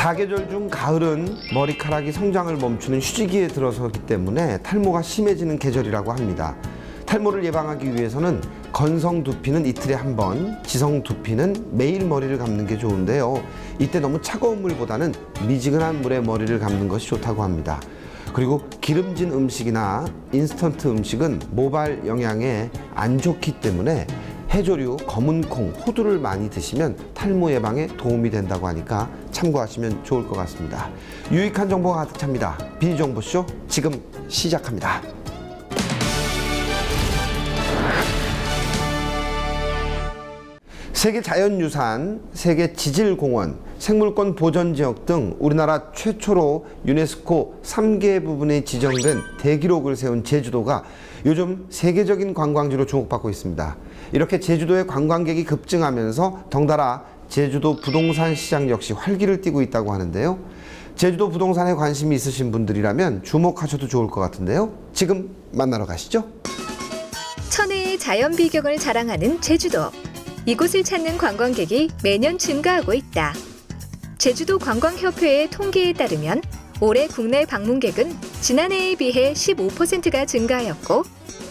사계절 중 가을은 머리카락이 성장을 멈추는 휴지기에 들어서기 때문에 탈모가 심해지는 계절이라고 합니다. 탈모를 예방하기 위해서는 건성 두피는 이틀에 한 번, 지성 두피는 매일 머리를 감는 게 좋은데요. 이때 너무 차가운 물보다는 미지근한 물에 머리를 감는 것이 좋다고 합니다. 그리고 기름진 음식이나 인스턴트 음식은 모발 영양에 안 좋기 때문에 해조류, 검은 콩, 호두를 많이 드시면 탈모 예방에 도움이 된다고 하니까 참고하시면 좋을 것 같습니다. 유익한 정보가 가득 찹니다. 비정보쇼 지금 시작합니다. 세계 자연유산, 세계 지질공원, 생물권 보전 지역 등 우리나라 최초로 유네스코 3개 부분에 지정된 대기록을 세운 제주도가 요즘 세계적인 관광지로 주목받고 있습니다. 이렇게 제주도의 관광객이 급증하면서 덩달아 제주도 부동산 시장 역시 활기를 띠고 있다고 하는데요. 제주도 부동산에 관심이 있으신 분들이라면 주목하셔도 좋을 것 같은데요. 지금 만나러 가시죠. 천혜의 자연 비경을 자랑하는 제주도. 이곳을 찾는 관광객이 매년 증가하고 있다. 제주도 관광협회의 통계에 따르면 올해 국내 방문객은 지난해에 비해 15%가 증가하였고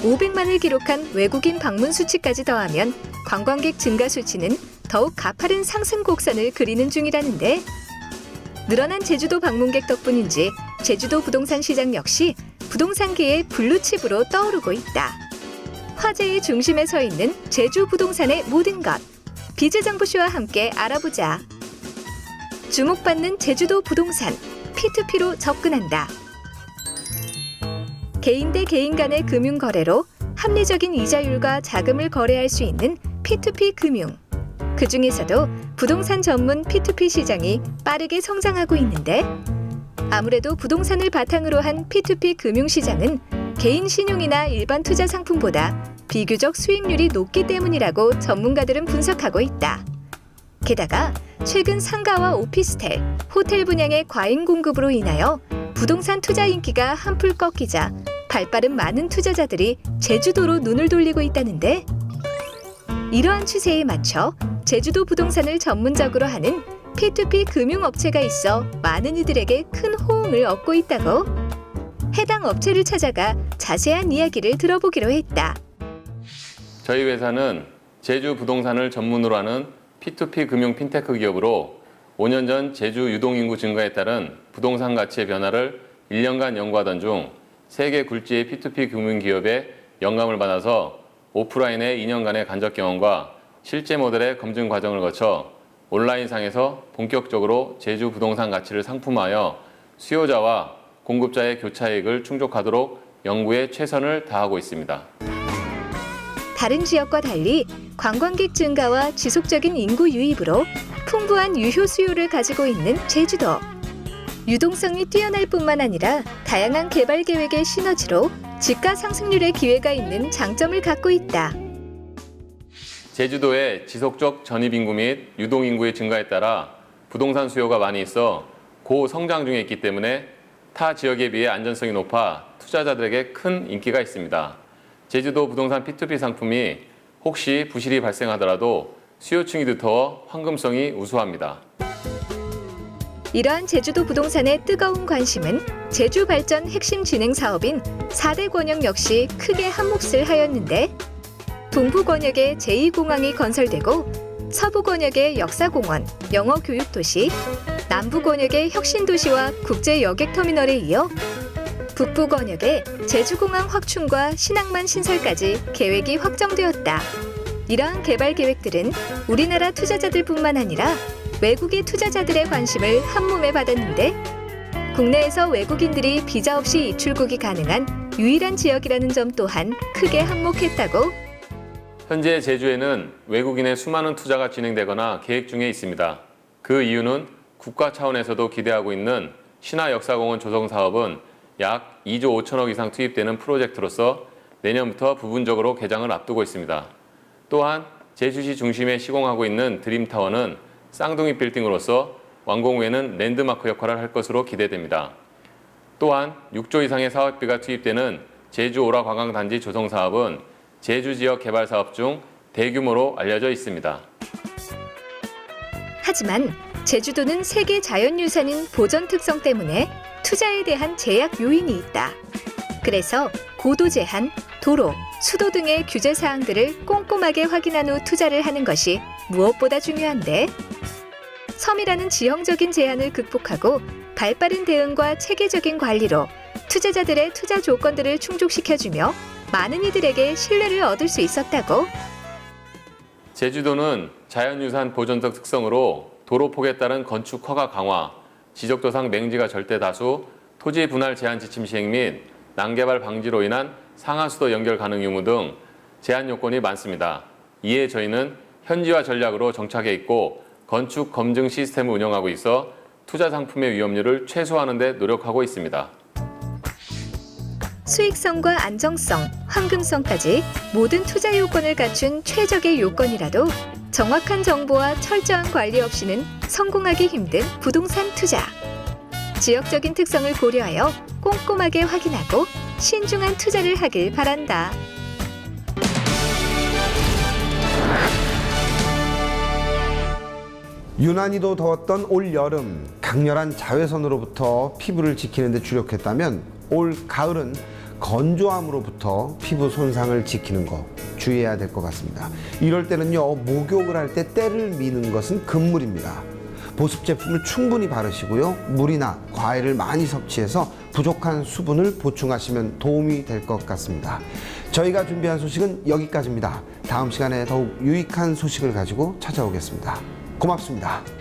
500만을 기록한 외국인 방문 수치까지 더하면 관광객 증가 수치는 더욱 가파른 상승 곡선을 그리는 중이라는데 늘어난 제주도 방문객 덕분인지 제주도 부동산 시장 역시 부동산계의 블루칩으로 떠오르고 있다. 화제의 중심에 서 있는 제주 부동산의 모든 것. 비즈 정보쇼와 함께 알아보자. 주목받는 제주도 부동산. P2P로 접근한다. 개인 대 개인 간의 금융 거래로 합리적인 이자율과 자금을 거래할 수 있는 P2P 금융. 그 중에서도 부동산 전문 P2P 시장이 빠르게 성장하고 있는데 아무래도 부동산을 바탕으로 한 P2P 금융 시장은 개인 신용이나 일반 투자 상품보다 비교적 수익률이 높기 때문이라고 전문가들은 분석하고 있다. 게다가 최근 상가와 오피스텔, 호텔 분양의 과잉 공급으로 인하여 부동산 투자 인기가 한풀 꺾이자 발빠른 많은 투자자들이 제주도로 눈을 돌리고 있다는데 이러한 추세에 맞춰 제주도 부동산을 전문적으로 하는 P2P 금융업체가 있어 많은 이들에게 큰 호응을 얻고 있다고 해당 업체를 찾아가 자세한 이야기를 들어보기로 했다. 저희 회사는 제주 부동산을 전문으로 하는 P2P 금융 핀테크 기업으로 5년 전 제주 유동인구 증가에 따른 부동산 가치의 변화를 1년간 연구하던 중 세계 굴지의 P2P 금융 기업의 영감을 받아서 오프라인의 2년간의 간접 경험과 실제 모델의 검증 과정을 거쳐 온라인상에서 본격적으로 제주 부동산 가치를 상품화하여 수요자와 공급자의 교차이익을 충족하도록 연구에 최선을 다하고 있습니다. 다른 지역과 달리 관광객 증가와 지속적인 인구 유입으로 풍부한 유효 수요를 가지고 있는 제주도. 유동성이 뛰어날 뿐만 아니라 다양한 개발 계획의 시너지로 집가 상승률의 기회가 있는 장점을 갖고 있다. 제주도의 지속적 전입 인구 및 유동 인구의 증가에 따라 부동산 수요가 많이 있어 고성장 중에 있기 때문에 타 지역에 비해 안전성이 높아 투자자들에게 큰 인기가 있습니다. 제주도 부동산 P2P 상품이 혹시 부실이 발생하더라도 수요층이 두터워 황금성이 우수합니다. 이러한 제주도 부동산의 뜨거운 관심은 제주 발전 핵심 진행 사업인 4대 권역 역시 크게 한몫을 하였는데 동부 권역에 제2공항이 건설되고 서부 권역에 역사공원, 영어교육도시, 남부 권역에 혁신도시와 국제여객터미널에 이어 북부 권역에 제주공항 확충과 신항만 신설까지 계획이 확정되었다. 이러한 개발 계획들은 우리나라 투자자들뿐만 아니라 외국의 투자자들의 관심을 한몸에 받았는데 국내에서 외국인들이 비자 없이 입출국이 가능한 유일한 지역이라는 점 또한 크게 한몫했다고 현재 제주에는 외국인의 수많은 투자가 진행되거나 계획 중에 있습니다. 그 이유는 국가 차원에서도 기대하고 있는 신화 역사공원 조성 사업은 약 2조 5천억 이상 투입되는 프로젝트로서 내년부터 부분적으로 개장을 앞두고 있습니다. 또한 제주시 중심에 시공하고 있는 드림타워는 쌍둥이 빌딩으로서 완공 후에는 랜드마크 역할을 할 것으로 기대됩니다. 또한 6조 이상의 사업비가 투입되는 제주 오라 관광단지 조성 사업은 제주 지역 개발 사업 중 대규모로 알려져 있습니다. 하지만 제주도는 세계 자연유산인 보전 특성 때문에 투자에 대한 제약 요인이 있다. 그래서 고도 제한, 도로, 수도 등의 규제 사항들을 꼼꼼하게 확인한 후 투자를 하는 것이 무엇보다 중요한데 섬이라는 지형적인 제한을 극복하고 발빠른 대응과 체계적인 관리로 투자자들의 투자 조건들을 충족시켜주며 많은 이들에게 신뢰를 얻을 수 있었다고 제주도는 자연유산 보존적 특성으로 도로폭에 따른 건축 허가 강화, 지적도상 맹지가 절대 다수, 토지 분할 제한 지침 시행 및 난개발 방지로 인한 상하수도 연결 가능 유무 등 제한 요건이 많습니다. 이에 저희는 현지화 전략으로 정착해 있고 건축 검증 시스템을 운영하고 있어 투자 상품의 위험률을 최소화하는 데 노력하고 있습니다. 수익성과 안정성, 황금성까지 모든 투자 요건을 갖춘 최적의 요건이라도 정확한 정보와 철저한 관리 없이는 성공하기 힘든 부동산 투자. 지역적인 특성을 고려하여 꼼꼼하게 확인하고 신중한 투자를 하길 바란다. 유난히도 더웠던 올 여름 강렬한 자외선으로부터 피부를 지키는 데 주력했다면 올 가을은 건조함으로부터 피부 손상을 지키는 거 주의해야 될 것 같습니다. 이럴 때는요 목욕을 할 때 때를 미는 것은 금물입니다. 보습 제품을 충분히 바르시고요 물이나 과일을 많이 섭취해서 부족한 수분을 보충하시면 도움이 될 것 같습니다. 저희가 준비한 소식은 여기까지입니다. 다음 시간에 더욱 유익한 소식을 가지고 찾아오겠습니다. 고맙습니다.